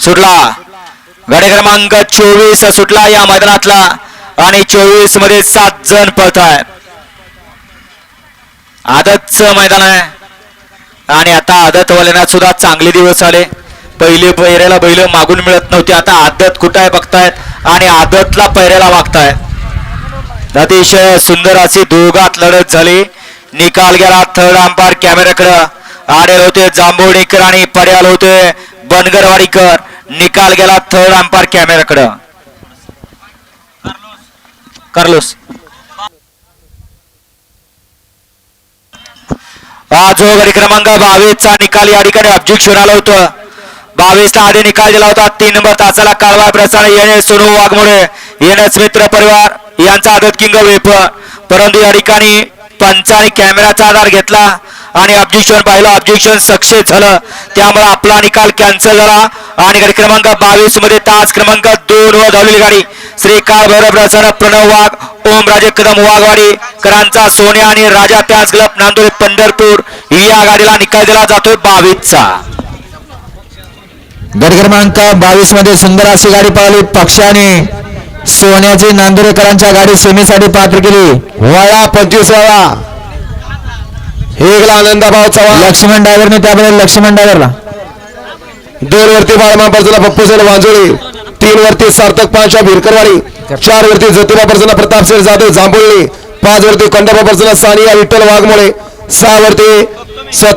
सुटला. गडे क्रमांक चोवीस सुटला या मैदानातला आणि चोवीसमध्ये सात जण पळत आहे आदतचं मैदान आहे. आणि आता आदत वाल्याना सुद्धा चांगले दिवस आले. पहिले पैऱ्याला बैल मागून मिळत नव्हती. आता आदत कुठं आहे बघतायत आणि आदतला पैऱ्याला मागताय अतिशय सुंदर अशी दोघात लढत झाली. निकाल गेला थर्ड अंपायर कॅमेऱ्याकडं आडेल होते जांभोळीकर आणि पर्याल होते बनगरवाडीकर. निकाल गेला थर्ड अंपायर कॅमेऱ्याकडं. कार्लोस. हा जो गडी क्रमांक बावीसचा निकाल या ठिकाणी ऑब्जेक्शन आलं होतं. बावीसला आधी निकाल दिला होता. तीन नंबर तासाला काळवा प्रसाद येणे सोनू वाघमोडे येणेच मित्र परिवार यांचा आदत किंग वेप परंतु या ठिकाणी पंचाने कॅमेराचा आधार घेतला. आणि ऑब्जेक्शन पाहिलं ऑब्जेक्शन सक्सेस झालं. त्यामुळे आपला निकाल कॅन्सल झाला. आणि गाडी क्रमांक बावीसमध्ये तास क्रमांक दोन वर धावलेली गाडी. श्रीकाळ भैरव प्रणव वाघ ओमराजे कदम वाघवाडी करांचा सोन्या आणि राजा प्याज क्लब नांदोरे पंढरपूर. या गाडीला निकाल दिला जातोय बावीसचा. गट क्रमांक बावीसमध्ये सुंदर अशी गाडी पळाली. पक्षाने सोन्याची नांदुरेकरांच्या गाडी सेमीसाठी पात्र केली. वळा पंचवीस वेळा एकला आनंदाभाव चव्हाण. लक्ष्मण ड्रायव्हरने त्याबद्दल लक्ष्मण ड्रायव्हरला दोन वरती बाळमा पर्जना पप्पू सेन वांजोळी. तीन वरती सार्थक पांशा भिरकरवाडी. चार वरती ज्योतिबा पर्जना प्रताप शेठ जाधव जांभुळी. पाच वरती कंडपा पर्जना सानिया विठ्ठल वाघमोळे. सहा वरती स्वतः